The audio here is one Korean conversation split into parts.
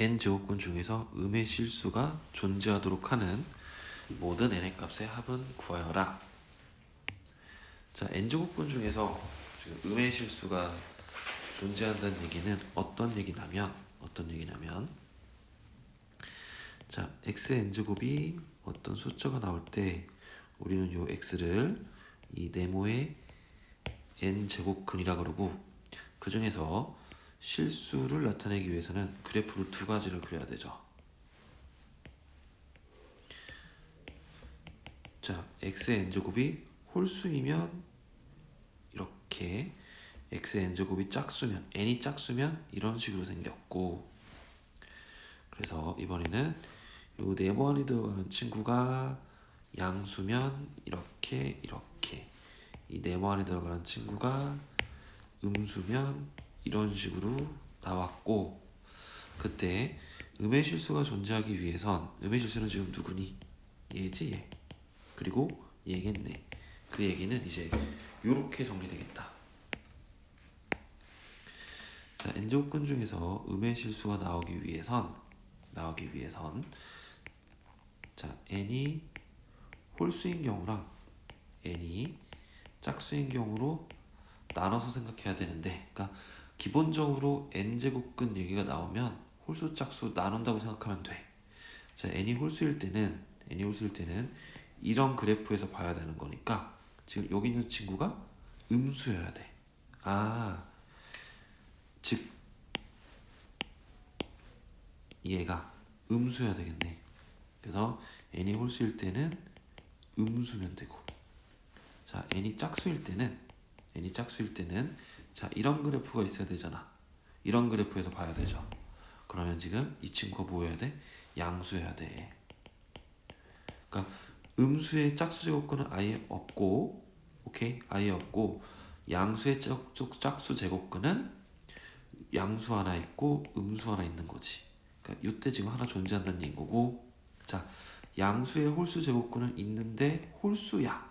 n 제곱근 중에서 음의 실수가 존재하도록 하는 모든 n의 값의 합은 구하여라. 자, n 제곱근 중에서 지금 음의 실수가 존재한다는 얘기는 어떤 얘기냐면 어떤 얘기냐면 자, x n 제곱이 어떤 숫자가 나올 때 우리는 요 x를 이 네모의 n 제곱근이라 그러고 그 중에서 실수를 나타내기 위해서는 그래프를 두 가지를 그려야 되죠. 자, x의 n제곱이 홀수이면 이렇게 x의 n제곱이 짝수면 n이 짝수면 이런 식으로 생겼고 그래서 이번에는 요 네모 안에 들어가는 친구가 양수면 이렇게 이렇게 이 네모 안에 들어가는 친구가 음수면 이런 식으로 나왔고 그때 음의 실수가 존재하기 위해선 음의 실수는 지금 누구니? 얘지 얘. 그리고 얘겠네. 그 얘기는 이제 요렇게 정리되겠다. 자 n제곱근 중에서 음의 실수가 나오기 위해선 나오기 위해선 자 n이 홀수인 경우랑 n이 짝수인 경우로 나눠서 생각해야 되는데 그러니까 기본적으로 n 제곱근 얘기가 나오면 홀수 짝수 나눈다고 생각하면 돼. 자, n이 홀수일 때는 n이 홀수일 때는 이런 그래프에서 봐야 되는 거니까 지금 여기 있는 친구가 음수여야 돼. 아, 즉 얘가 음수여야 되겠네. 그래서 n이 홀수일 때는 음수면 되고, 자, n이 짝수일 때는 n이 짝수일 때는 자 이런 그래프가 있어야 되잖아. 이런 그래프에서 봐야 되죠. 그러면 지금 이 친구가 뭐여야 돼? 양수여야 돼. 그러니까 음수의 짝수 제곱근은 아예 없고, 오케이 아예 없고 양수의 짝, 짝수 제곱근은 양수 하나 있고 음수 하나 있는 거지. 그러니까 이때 지금 하나 존재한다는 얘기인 거고, 자 양수의 홀수 제곱근은 있는데 홀수야.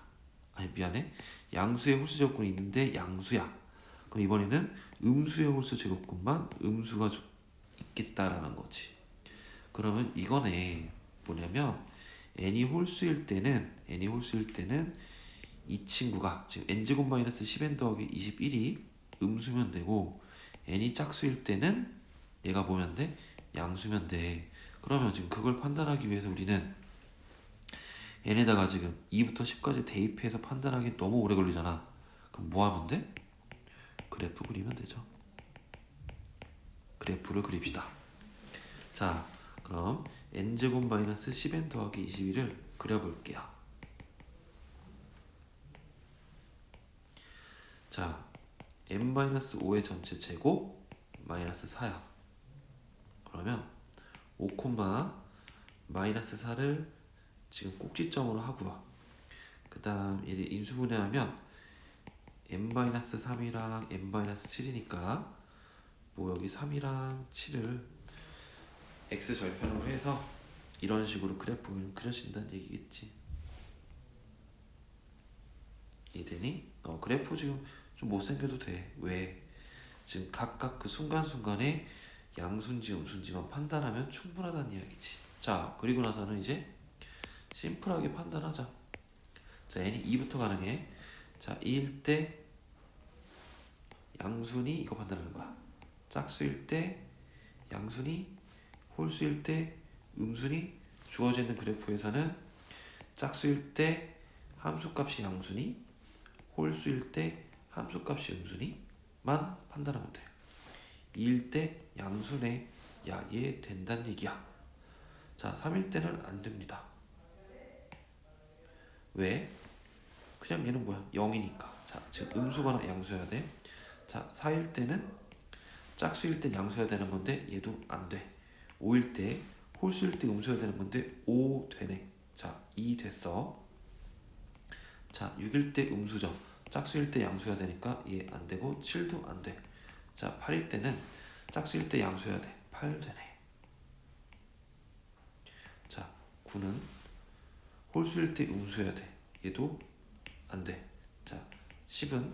아니 미안해. 양수의 홀수 제곱근이 있는데 양수야. 그럼 이번에는 음수의 홀수 제곱근만 음수가 있겠다라는 거지. 그러면 이거네 뭐냐면 n이 홀수일 때는 n이 홀수일 때는 이 친구가 지금 n 제곱 마이너스 10n 더하기 21이 음수면 되고 n이 짝수일 때는 얘가 뭐면 돼? 양수면 돼. 그러면 지금 그걸 판단하기 위해서 우리는 n에다가 지금 2부터 10까지 대입해서 판단하기 너무 오래 걸리잖아. 그럼 뭐 하면 돼? 그래프 그리면 되죠. 그래프를 그립시다. 자, 그럼 n제곱 마이너스 10n 더하기 21을 그려볼게요. 자, n 마이너스 5의 전체 제곱 마이너스 4야. 그러면 5 콤마 마이너스 4를 지금 꼭지점으로 하고요. 그 다음 얘 인수분해하면 n-3이랑 n-7이니까 뭐 여기 3이랑 7을 x 절편으로 해서 이런 식으로 그래프를 그려진다는 얘기겠지. 이해되니? 어 그래프 지금 좀 못생겨도 돼. 왜? 지금 각각 그 순간순간에 양순지 음순지만 판단하면 충분하다는 이야기지. 자 그리고 나서는 이제 심플하게 판단하자. 자 n이 2부터 가능해. 자 2일 때 양순이 이거 판단하는 거야. 짝수일 때 양순이 홀수일 때 음순이 주어져 있는 그래프에서는 짝수일 때 함수값이 양순이 홀수일 때 함수값이 음순이만 판단하면 돼. 2일 때 양순에 야얘 된다는 얘기야. 자 3일 때는 안 됩니다. 왜? 그냥 얘는 뭐야? 0이니까. 자, 지금 음수거나 양수여야 돼. 자, 4일 때는 짝수일 때 양수여야 되는 건데 얘도 안 돼. 5일 때 홀수일 때 음수여야 되는 건데 5 되네. 자, 2 됐어. 자, 6일 때 음수죠. 짝수일 때 양수여야 되니까 얘 안 되고 7도 안 돼. 자, 8일 때는 짝수일 때 양수여야 돼. 8 되네. 자, 9는 홀수일 때 음수여야 돼. 얘도 안 돼. 자, 10은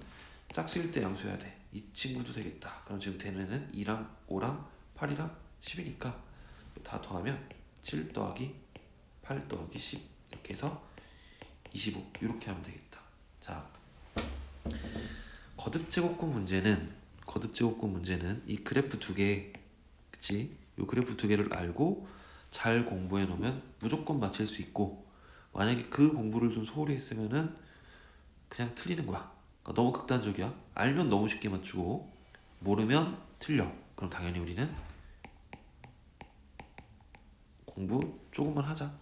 짝수일 때 양수해야 돼. 이 친구도 되겠다. 그럼 지금 되는 2랑 5랑 8이랑 10이니까 다 더하면 7 더하기 8 더하기 10 이렇게 해서 25 이렇게 하면 되겠다. 자, 거듭 제곱근 문제는 거듭 제곱근 문제는 이 그래프 두 개, 그치? 이 그래프 두 개를 알고 잘 공부해 놓으면 무조건 맞힐 수 있고 만약에 그 공부를 좀 소홀히 했으면은 그냥 틀리는 거야. 그러니까 너무 극단적이야. 알면 너무 쉽게 맞추고 모르면 틀려. 그럼 당연히 우리는 공부 조금만 하자.